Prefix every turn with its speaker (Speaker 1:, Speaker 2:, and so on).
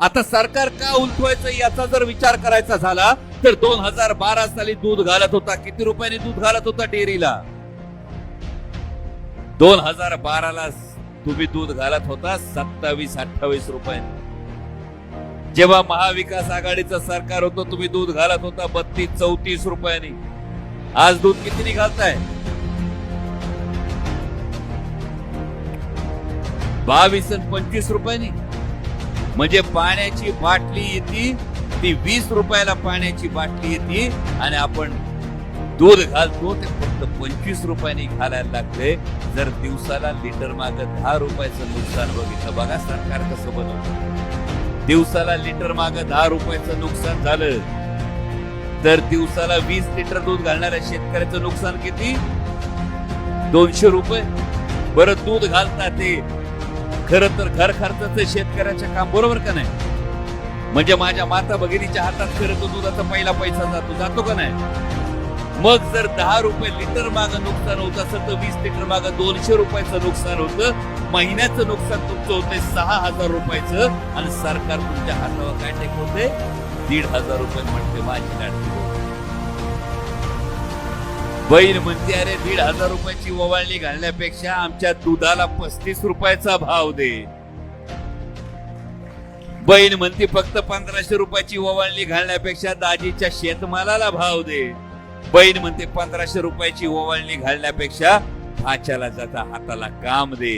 Speaker 1: आता सरकार का उलटवायचं याचा जर विचार करायचा झाला तर दोन हजार बारा साली दूध घालत होता. किती रुपयाने दूध घालत होता डेअरीला? दोन हजार बाराला तुम्ही दूध घालत होता सत्तावीस अठ्ठावीस रुपयाने. जेव्हा महाविकास आघाडीचं सरकार होतं तुम्ही दूध घालत होता बत्तीस चौतीस रुपयांनी. आज दूध किती घालताय? बावीस आणि पंचवीस रुपयांनी. म्हणजे पाण्याची बाटली येते ती वीस रुपयाला पाण्याची बाटली येते आणि आपण दूध घालतो ते फक्त पंचवीस रुपयाने घालायला लागले जर दिवसाला लिटर माग दहा रुपयाचं नुकसान बघितलं बघा सरकार कसं बनवत. दिवसाला लिटर माग दहा रुपयाचं नुकसान झालं तर दिवसाला वीस लिटर दूध घालणाऱ्या शेतकऱ्याचं नुकसान किती? दोनशे रुपये. बरं दूध घालतात ते खर तर घर खर्चाचं शेतकऱ्याच्या काम बरोबर का नाही? म्हणजे माझ्या माता भगिनीच्या हातात खरं तर दुधाचा पहिला पैसा जातो. जातो का नाही? मग जर दहा रुपये लिटर माग नुकसान होत असेल तर वीस लिटर माग दोनशे रुपयाचं नुकसान होतं. महिन्याचं नुकसान तुमचं होतंय सहा हजार रुपयाचं आणि सरकार तुमच्या हातावर काय टेकवते दीड हजार रुपये म्हणते माझी लाडकी बहीण. म्हणते अरे दीड हजार रुपयाची ओवाळणी घालण्यापेक्षा आमच्या दुधाला पस्तीस रुपयाचा भाव दे बहीण म्हणते फक्त पंधराशे रुपयाची ओवाळणी घालण्यापेक्षा दाजीच्या शेतमालाला भाव दे बहीण म्हणते पंधराशे रुपयाची ओवाळणी घालण्यापेक्षा फाच्याला जाता हाताला काम दे